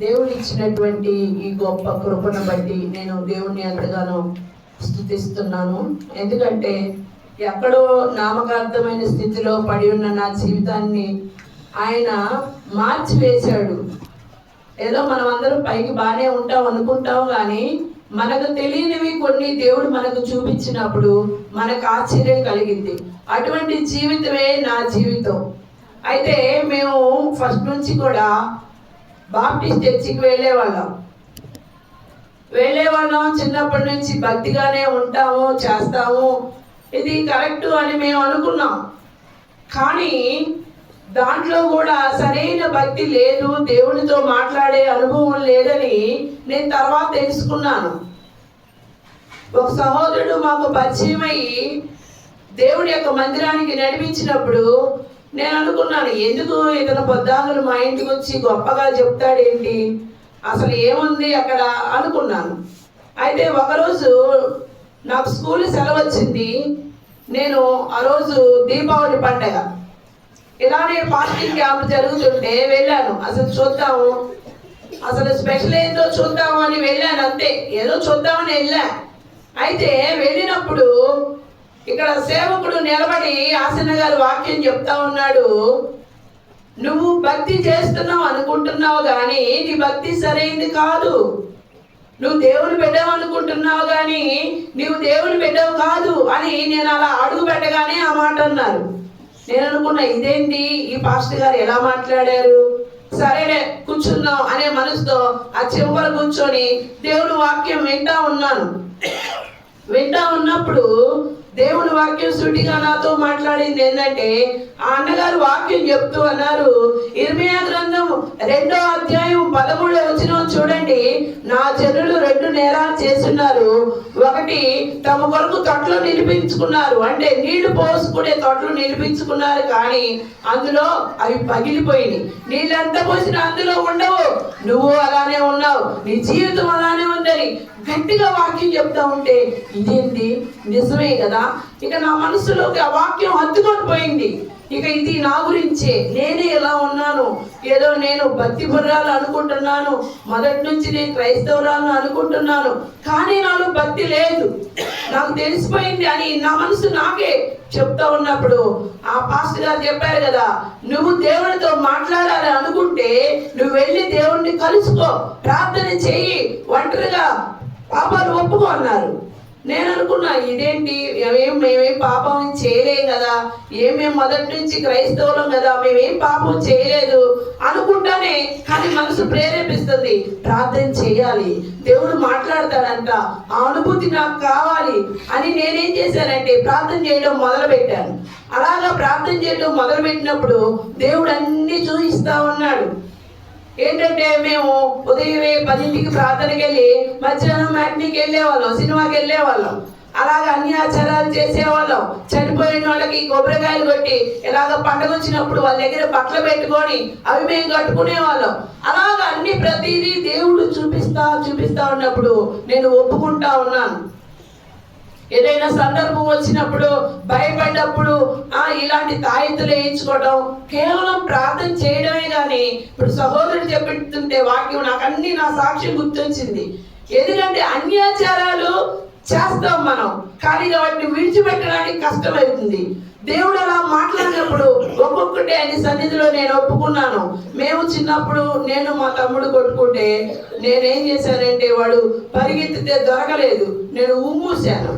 దేవుడు ఇచ్చినటువంటి ఈ గొప్ప కృపను బట్టి నేను దేవుణ్ణి ఎంతగానో స్థుతిస్తున్నాను ఎందుకంటే ఎక్కడో నామకార్థమైన స్థితిలో పడి ఉన్న నా జీవితాన్ని ఆయన మార్చివేశాడు. ఏదో మనం అందరం పైకి బాగానే ఉంటాం అనుకుంటాం కానీ మనకు తెలియనివి కొన్ని దేవుడు మనకు చూపించినప్పుడు మనకు ఆశ్చర్యం కలిగింది. అటువంటి జీవితమే నా జీవితం. అయితే మేము ఫస్ట్ నుంచి కూడా బాప్టిస్ట్ చర్చికి వెళ్ళేవాళ్ళం. వెళ్ళేవాళ్ళం చిన్నప్పటి నుంచి భక్తిగానే ఉంటాము చేస్తాము. ఇది కరెక్ట్ అని మేము అనుకున్నాం. కానీ దాంట్లో కూడా సరైన భక్తి లేదు దేవునితో మాట్లాడే అనుభవం లేదని నేను తర్వాత తెలుసుకున్నాను. ఒక సహోదరుడు మాకు పరిచయమై దేవుడి యొక్క మందిరానికి నడిపించినప్పుడు నేను అనుకున్నాను ఎందుకు ఇతను పొద్దాకులు మా ఇంటికి వచ్చి గొప్పగా చెప్తాడేంటి? అసలు ఏముంది అక్కడ? అనుకున్నాను. అయితే ఒకరోజు నాకు స్కూల్ సెలవు వచ్చింది నేను ఆ రోజు దీపావళి పండగ. ఇలానే ఫాస్టింగ్ క్యాంప్ జరుగుతుంటే వెళ్ళాను. అసలు చూద్దాము. అసలు స్పెషల్ ఏందో చూద్దాము అని వెళ్ళాను అంతే. ఏదో చూద్దామని వెళ్ళా. అయితే వెళ్ళినప్పుడు ఇక్కడ సేవకుడు నిలబడి ఆసన గారు వాక్యం చెప్తా ఉన్నాడు. నువ్వు భక్తి చేస్తున్నావు అనుకుంటున్నావు కానీ నీ భక్తి సరైంది కాదు. నువ్వు దేవుని బిడ్డవు అనుకుంటున్నావు కానీ నువ్వు దేవుని బిడ్డవు కాదు అని నేను అలా అడుగు పెట్టగానే ఆ మాట అన్నారు. నేను అనుకున్నా ఇదేంటి? ఈ పాస్టర్ గారు ఎలా మాట్లాడారు? సరేనే కూర్చుందాం అనే మనసుతో ఆ చివర కూర్చొని దేవుని వాక్యం వింటా ఉన్నాను. వింటా ఉన్నప్పుడు దేవుని వాక్యం సూటిగా నాతో మాట్లాడింది ఏంటంటే ఆ అన్నగారు వాక్యం చెప్తూ అన్నారు ఇర్మియా గ్రంథం రెండో అధ్యాయం పదమూడో వచ్చిన చూడండి. నా జనులు రెండు నేరాలు చేస్తున్నారు. ఒకటి తమ కొరకు తొట్లు నిలిపించుకున్నారు. అంటే నీళ్ళు పోసుకునే తొట్లు నిలిపించుకున్నారు కానీ అందులో అవి పగిలిపోయినాయి. నీళ్ళంతా పోసిన అందులో ఉండవు. నువ్వు అలానే ఉన్నావు నీ జీవితం అలానే ఉందని గట్టిగా వాక్యం చెప్తా ఉంటే ఇదేంటి? నిజమే కదా? ఇక నా మనసులోకి ఆ వాక్యం హత్తుకొని పోయింది. ఇక ఇది నా గురించే. నేనే ఎలా ఉన్నాను? ఏదో నేను భక్తి బుర్రాలు అనుకుంటున్నాను. మొదటి నుంచి నేను క్రైస్తవురాలను అనుకుంటున్నాను. కానీ నాలో భక్తి లేదు. నాకు తెలిసిపోయింది అని నా మనసు నాకే చెప్తా ఉన్నప్పుడు ఆ పాస్టర్ గారు చెప్పారు కదా నువ్వు దేవునితో మాట్లాడాలి అనుకుంటే నువ్వు వెళ్ళి దేవుణ్ణి కలుసుకో. ప్రార్థన చెయ్యి. ఒంటరిగా పాపాలు ఒప్పుకో అన్నారు. నేను అనుకున్నా ఇదేంటి? మేమేం మేమేం పాపం చేయలేం కదా. ఏమేం మొదటి నుంచి క్రైస్తవులం కదా. మేమేం పాపం చేయలేదు. అనుకుంటానే కానీ మనసు ప్రేరేపిస్తుంది. ప్రార్థన చేయాలి. దేవుడు మాట్లాడతాడంట ఆ అనుభూతి నాకు కావాలి అని నేనేం చేశానంటే ప్రార్థన చేయడం మొదలు పెట్టాను అలాగా ప్రార్థన చేయడం మొదలు పెట్టినప్పుడు దేవుడు అన్ని చూపిస్తా ఉన్నాడు. ఏంటంటే మేము ఉదయమే పదింటికి ప్రార్థనకి వెళ్ళి మధ్యాహ్నం మ్యాట్నీకి వెళ్ళేవాళ్ళం సినిమాకి వెళ్ళేవాళ్ళం. అలాగ అన్ని ఆచారాలు చేసేవాళ్ళం. చనిపోయిన వాళ్ళకి కొబ్బరికాయలు కొట్టి ఇలాగ పండగ వచ్చినప్పుడు వాళ్ళ దగ్గర బట్టలు పెట్టుకొని అవి మేము కట్టుకునే వాళ్ళం అలాగ అన్ని ప్రతిదీ దేవుడు చూపిస్తా చూపిస్తా ఉన్నప్పుడు నేను ఒప్పుకుంటా ఉన్నాను. ఏదైనా సందర్భం వచ్చినప్పుడు భయపడ్డప్పుడు ఆ ఇలాంటి తాయితులు వేయించుకోవడం కేవలం ప్రార్థన చేయడమే కానీ ఇప్పుడు సహోదరుడు చెప్తుంటే వాక్యం నాకు అన్ని నా సాక్ష్యం గుర్తొచ్చింది. ఎందుకంటే అన్యాచారాలు చేస్తాం మనం కానీ వాటిని విడిచిపెట్టడానికి కష్టమవుతుంది. దేవుడు అలా మాట్లాడినప్పుడు ఒక్కొక్కటి ఆయన సన్నిధిలో నేను ఒప్పుకున్నాను. మేము చిన్నప్పుడు నేను మా తమ్ముడు కొట్టుకుంటే నేనేం చేశానంటే వాడు పరిగెత్తితే దొరకలేదు నేను ఉమ్మూసాను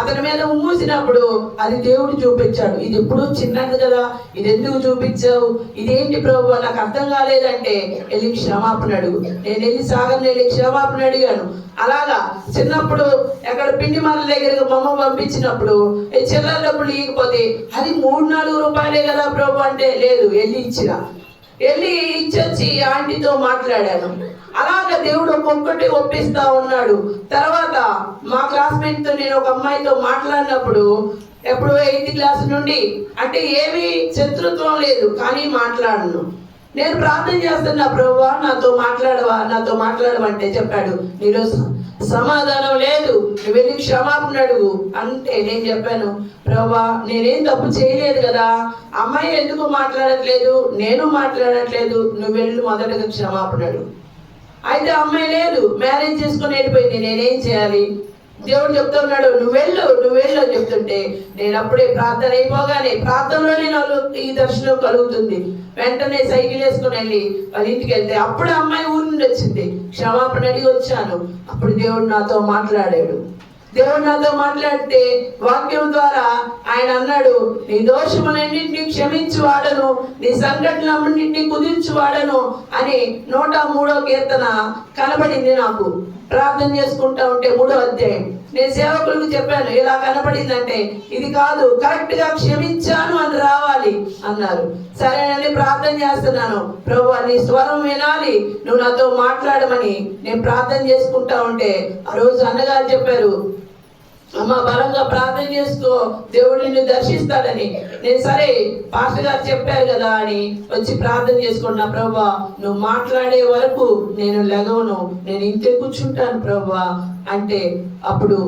అతని మీద మూసినప్పుడు అది దేవుడు చూపించాడు. ఇది ఎప్పుడు చిన్నది కదా ఇది ఎందుకు చూపించావు? ఇదేంటి ప్రభు? నాకు అర్థం కాలేదంటే వెళ్ళి క్షమాపణ అడుగు. నేను వెళ్ళి సాగం వెళ్ళి క్షమాపణ అడిగాను. అలాగా చిన్నప్పుడు ఎక్కడ పిండి మరల దగ్గరకు మమ్మ పంపించినప్పుడు చిల్లర డబ్బులు ఇవ్వకపోతే అది మూడు నాలుగు రూపాయలే కదా ప్రభు అంటే లేదు వెళ్ళి ఇచ్చిన వెళ్ళి ఇచ్చొచ్చి ఆంటీతో మాట్లాడాను. దేవుడు ఒక్కొక్కటి ఒప్పిస్తా ఉన్నాడు. తర్వాత మా క్లాస్మేట్తో నేను ఒక అమ్మాయితో మాట్లాడినప్పుడు ఎప్పుడు ఎయిత్ క్లాస్ నుండి అంటే ఏమీ శత్రుత్వం లేదు కానీ మాట్లాడను. నేను ప్రార్థన చేస్తున్నా ప్రభువా నాతో మాట్లాడవా నాతో మాట్లాడమంటే చెప్పాడు. నీలో సమాధానం లేదు. నువ్వు వెళ్ళి క్షమాపణ అడుగు? అంటే నేను చెప్పాను ప్రభా నేనేం తప్పు చేయలేదు కదా. అమ్మాయి ఎందుకు మాట్లాడట్లేదు? నేను మాట్లాడట్లేదు. నువ్వు వెళ్ళి మొదటగా క్షమాపణ అడుగు. అయితే అమ్మాయి లేదు మ్యారేజ్ చేసుకుని వెళ్ళిపోయింది నేనేం చేయాలి? దేవుడు చెప్తున్నాడు నువ్వు వెళ్ళు నువ్వు వెళ్ళు అని చెప్తుంటే నేను అప్పుడే ప్రార్థన అయిపోగానే ప్రార్థనలోనే నాకు ఈ దర్శనం కలుగుతుంది. వెంటనే సైకిల్ వేసుకుని వెళ్ళి వాళ్ళ ఇంటికి వెళ్తే అప్పుడు అమ్మాయి ఊరి నుండి వచ్చింది. క్షమాపణ అడిగి వచ్చాను. అప్పుడు దేవుడు నాతో మాట్లాడాడు. దేవుడు నాతో మాట్లాడితే వాక్యం ద్వారా ఆయన అన్నాడు నీ దోషములన్నింటినీ క్షమించి వాడను నీ సంఘటనలన్నింటినీ కుదించు వాడను అని నూట మూడో కీర్తన కనబడింది నాకు. ప్రార్థన చేసుకుంటా ఉంటే మూడో అధ్యాయం. నేను సేవకులకు చెప్పాను ఇలా కనపడిందంటే ఇది కాదు కరెక్ట్గా క్షమించాను అన్నారు. సరేనని ప్రార్థన చేస్తున్నాను. ప్రభు నీ స్వరం వినాలి. నువ్వు నాతో మాట్లాడమని నేను ప్రార్థన చేసుకుంటా ఉంటే ఆ రోజు అన్నగారు చెప్పారు అమ్మ బలంగా ప్రార్థన చేసుకో. దేవుడు నిన్ను దర్శిస్తాడని. నేను సరే పాస్టర్ గారు చెప్పారు కదా అని వచ్చి ప్రార్థన చేసుకున్నా. ప్రభా నువ్వు మాట్లాడే వరకు నేను లెగవను. నేను ఇంతే కూర్చుంటాను ప్రభా అంటే అప్పుడు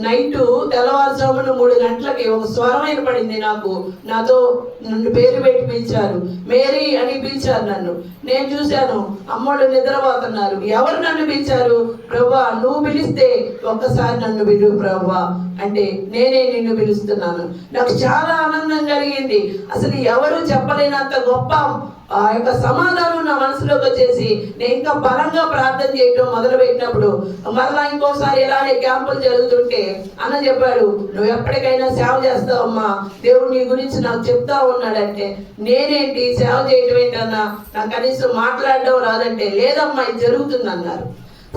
నైట్ తెల్లవారుజామున మూడు గంటలకి ఒక స్వరం ఏర్పడింది నాకు. నాతో నన్ను పేరు పెట్టి పిలిచారు. మేరీ అని పిలిచారు నన్ను. నేను చూశాను అమ్మోళ్ళు నిద్రపోతున్నారు. ఎవరు నన్ను పిలిచారు? ప్రభా నువ్వు పిలిస్తే ఒక్కసారి నన్ను పిలువు ప్రభా అంటే నేనే నిన్ను పిలుస్తున్నాను. నాకు చాలా ఆనందం కలిగింది. అసలు ఎవరు చెప్పలేనంత గొప్ప ఆ యొక్క సమాధానం నా మనసులోకి వచ్చేసి నేను ఇంకా బలంగా ప్రార్థన చేయడం మొదలు పెట్టినప్పుడు మరలా ఇంకోసారి ఇలానే క్యాంపులు జరుగుతుంటే అన్న చెప్పాడు నువ్వు ఎప్పటికైనా సేవ చేస్తావమ్మా దేవుడు నీ గురించి నాకు చెప్తా ఉన్నాడంటే నేనేంటి? సేవ చేయటం ఏంటన్నా? నాకు కనీసం మాట్లాడడం రాదంటే లేదమ్మా ఇది జరుగుతుంది అన్నారు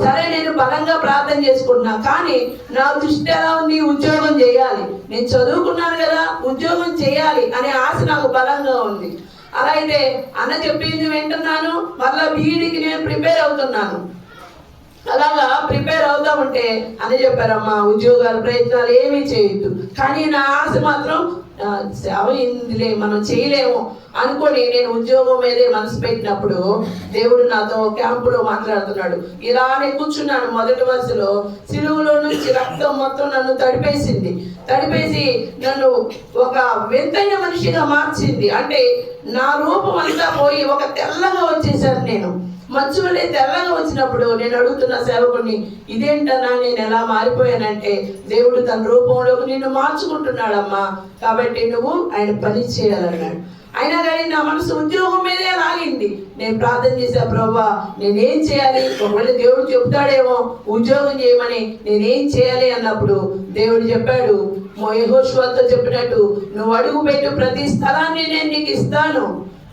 సరే నేను బలంగా ప్రార్థన చేసుకుంటున్నా కానీ నా దృష్టి ఎలా ఉంది? ఉద్యోగం చేయాలి. నేను చదువుకున్నాను కదా ఉద్యోగం చేయాలి అనే ఆశ నాకు బలంగా ఉంది. అలా అయితే అన్న చెప్పింది వింటున్నాను మళ్ళీ బీఈడికి నేను ప్రిపేర్ అవుతున్నాను. అలాగా ప్రిపేర్ అవుతా ఉంటే అని చెప్పారమ్మా ఉద్యోగాలు ప్రయత్నాలు ఏమీ చేయొద్దు. కానీ నా ఆశ మాత్రం సేవ ఇందులే మనం చేయలేము. అనుకొని నేను ఉద్యోగం మీదే మనసు పెట్టినప్పుడు దేవుడు నాతో క్యాంపులో మాట్లాడుతున్నాడు. ఇలానే కూర్చున్నాను మొదటి వరుసలో. సిలువులో నుంచి రక్తం మొత్తం నన్ను తడిపేసింది. తడిపేసి నన్ను ఒక వింతైన మనిషిగా మార్చింది. అంటే నా రూపం అంతా పోయి ఒక తెల్లగా వచ్చేసాను నేను. మంచు వలె తెల్లగా వచ్చినప్పుడు నేను అడుగుతున్న సేవకుడిని ఇదేంటన్నా నేను ఎలా మారిపోయానంటే దేవుడు తన రూపంలోకి నిన్ను మార్చుకుంటున్నాడమ్మా. కాబట్టి నువ్వు ఆయన పని చేయాలన్నాడు. అయినా కానీ నా మనసు ఉద్యోగం మీదే లాగింది. నేను ప్రార్థన చేశా ప్రభా నేనేం చేయాలి? ఒకవేళ దేవుడు చెప్తాడేమో ఉద్యోగం చేయమని నేనేం చేయాలి? అన్నప్పుడు దేవుడు చెప్పాడు యహోష్వాతో చెప్పినట్టు నువ్వు అడుగు పెట్టు ప్రతి స్థలాన్ని నేను నీకు ఇస్తాను.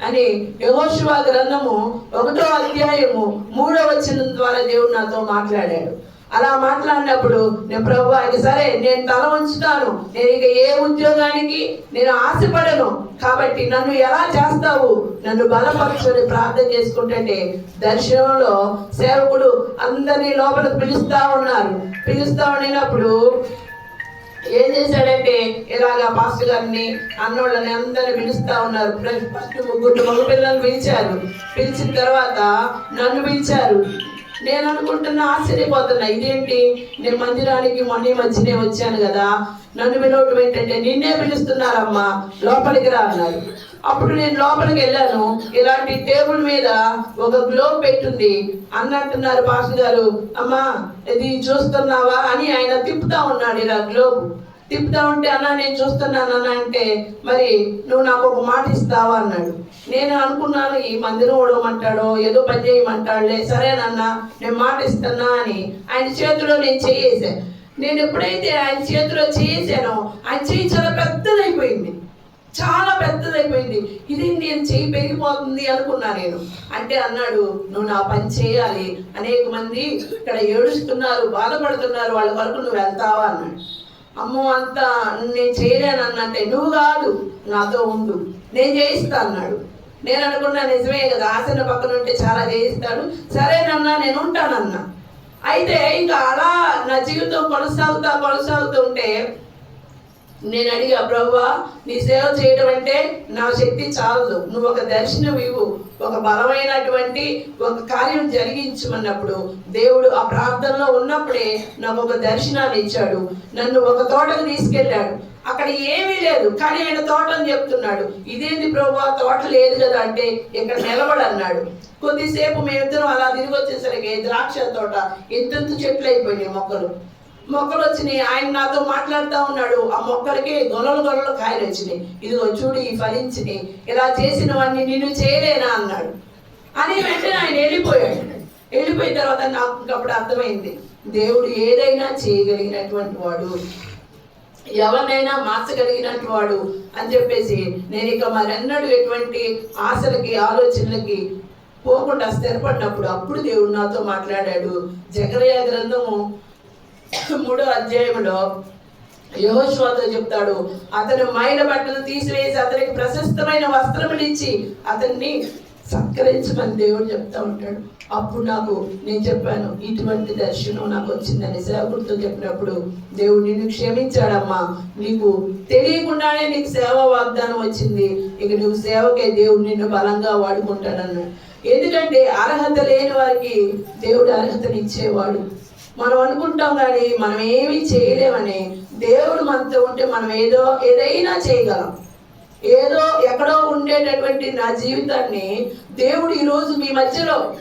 అని యహోశివ గ్రంథము ఒకటో అధ్యాయము మూడో వచనం ద్వారా దేవుడు నాతో మాట్లాడాడు. అలా మాట్లాడినప్పుడు నేను ప్రభు ఇక సరే నేను తల ఉంచుతాను నేను ఇక ఏ ఉద్యోగానికి నేను ఆశపడను. కాబట్టి నన్ను ఎలా చేస్తావు? నన్ను బలపరచుని ప్రార్థన చేసుకుంటుంటే దర్శనంలో సేవకుడు అందరినీ లోపల పిలుస్తా ఉన్నారు. పిలుస్తా ఉండినప్పుడు ఏం చేశాడంటే ఇలాగా పాస్టర్ గారిని అన్నోళ్ళని అందరిని పిలుస్తా ఉన్నారు. ఫస్ట్ ముగ్గురు మగ పిల్లల్ని పిలిచారు. పిలిచిన తర్వాత నన్ను పిలిచారు. నేను అనుకుంటున్నా ఆశ్చర్యపోతున్నా. ఇదేంటి? నేను మందిరానికి మొన్న మధ్యనే వచ్చాను కదా. నన్ను పిలవటం ఏంటంటే నిన్నే పిలుస్తున్నారమ్మా. లోపలికి రా అన్నారు. అప్పుడు నేను లోపలికి వెళ్ళాను. ఇలాంటి టేబుల్ మీద ఒక గ్లోబ్ పెట్టుంది. అన్నట్టున్నారు పాస్ గారు అమ్మా ఇది చూస్తున్నావా? అని ఆయన తిప్పుతా ఉన్నాడు ఇలా గ్లోబ్. తిప్పుతా ఉంటే అన్నా నేను చూస్తున్నాను అన్న అంటే మరి నువ్వు నాకు ఒక మాట ఇస్తావా? అన్నాడు. నేను అనుకున్నాను ఈ మందిరం ఓడమంటాడో ఏదో పని చేయమంటాడులే. సరేనన్నా నేను మాట ఇస్తున్నా అని ఆయన చేతిలో నేను చేయేసా. నేను ఎప్పుడైతే ఆయన చేతిలో చేసానో ఆయన చేయి చాలా పెద్దదైపోయింది. చాలా పెద్దదైపోయింది. ఇది నేను చేయి పెరిగిపోతుంది అనుకున్నా నేను. అంటే అన్నాడు నువ్వు నా పని చేయాలి. అనేక మంది ఇక్కడ ఏడుస్తున్నారు బాధపడుతున్నారు వాళ్ళ వరకు నువ్వు వెళ్తావా? అన్నాడు. అమ్మో అంత నేను చేయలేను అన్నంటే నువ్వు కాదు నాతో ఉండు. నేను చేయిస్తా అన్నాడు. నేను అనుకున్నా నిజమే కదా ఆసన పక్కన ఉంటే చాలా చేయిస్తాడు సరేనన్నా నేను ఉంటానన్నా. అయితే ఇంకా అలా నా జీవితం కొనసాగుతా కొనసాగుతుంటే నేను అడిగా ప్రభా నీ సేవ చేయడం అంటే నా శక్తి చాలదు. నువ్వు ఒక దర్శనం ఇవ్వు. ఒక బలమైనటువంటి ఒక కార్యం జరిగించమన్నప్పుడు దేవుడు ఆ ప్రార్థనలో ఉన్నప్పుడే నాకు ఒక దర్శనాన్ని ఇచ్చాడు. నన్ను ఒక తోటకు తీసుకెళ్ళాడు. అక్కడ ఏమీ లేదు కానీ ఆయన తోట అని చెప్తున్నాడు. ఇదేంటి ప్రభు తోట లేదు కదా అంటే ఇక్కడ నిలబడి అన్నాడు. కొద్దిసేపు మేమిద్దరం అలా తిరిగి వచ్చేసరికి ద్రాక్ష తోట ఎంతెంత చెట్లు అయిపోయినాయి మొక్కలు. మొక్కలు వచ్చినాయి ఆయన నాతో మాట్లాడుతూ ఉన్నాడు. ఆ మొక్కలకి గొలలు గొలలు కాయలు వచ్చినాయి ఇదిగో చూడు ఈ ఫలించినాయి ఇలా చేసినవన్నీ నేను చేయలేనా అన్నాడు. అని వెంటనే ఆయన వెళ్ళిపోయాడు. వెళ్ళిపోయిన తర్వాత నాకు అప్పుడు అర్థమైంది. దేవుడు ఏదైనా చేయగలిగినటువంటి వాడు. ఎవరినైనా మార్చగలిగినట్టు వాడు అని చెప్పేసి నేను ఇక మరెన్నడూ ఎటువంటి ఆశలకి ఆలోచనలకి పోకుండా స్థిరపడినప్పుడు అప్పుడు దేవుడు నాతో మాట్లాడాడు. జకరయ గ్రంథము మూడో అధ్యాయంలో యహోశ్వాతో చెప్తాడు అతను మైన బట్టలు తీసివేసి అతనికి ప్రశస్తమైన వస్త్రములు ఇచ్చి అతన్ని సత్కరించమని దేవుడు చెప్తా ఉంటాడు. అప్పుడు నాకు నేను చెప్పాను ఇటువంటి దర్శనం నాకు వచ్చిందని సేవకుడితో చెప్పినప్పుడు దేవుడు నిన్ను క్షమించాడమ్మా. నీకు తెలియకుండానే నీకు సేవ వాగ్దానం వచ్చింది. ఇక నువ్వు సేవకే దేవుడు నిన్ను బలంగా వాడుకుంటాడన్నాడు. ఎందుకంటే అర్హత లేని వారికి దేవుడు అర్హతనిచ్చేవాడు. మనం అనుకుంటాం కానీ మనం ఏమీ చేయలేమని దేవుడు మనతో ఉంటే మనం ఏదో ఏదైనా చేయగలం. ఏదో ఎక్కడో ఉండేటటువంటి నా జీవితాన్ని దేవుడు ఈరోజు మీ మధ్యలో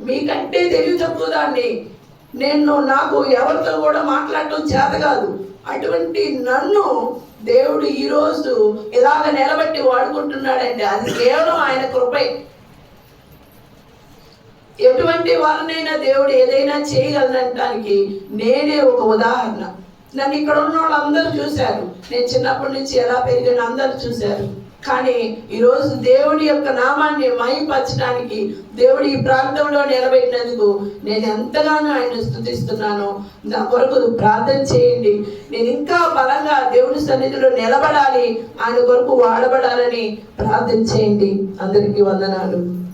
మీకంటే తెలివి తక్కువ దాన్ని నేను నాకు ఎవరితో కూడా మాట్లాడటం చేత కాదు. అటువంటి నన్ను దేవుడు ఈరోజు ఇలాగ నిలబెట్టి వాడుకుంటున్నాడంటే అది కేవలం ఆయన కృపై. ఎటువంటి వారినైనా దేవుడు ఏదైనా చేయగలనటానికి నేనే ఒక ఉదాహరణ. నన్ను ఇక్కడ ఉన్న వాళ్ళందరూ చూశారు. నేను చిన్నప్పటి నుంచి ఎలా పెరిగిన అందరూ చూశారు. కానీ ఈరోజు దేవుడి యొక్క నామాన్ని మైపరచడానికి దేవుడి ఈ ప్రాంతంలో నిలబెట్టినందుకు నేను ఎంతగానో ఆయన స్థుతిస్తున్నాను. నా కొరకు ప్రార్థన చేయండి. నేను ఇంకా బలంగా దేవుడి సన్నిధిలో నిలబడాలి. ఆయన కొరకు వాడబడాలని ప్రార్థన చేయండి. అందరికీ వందనాలు.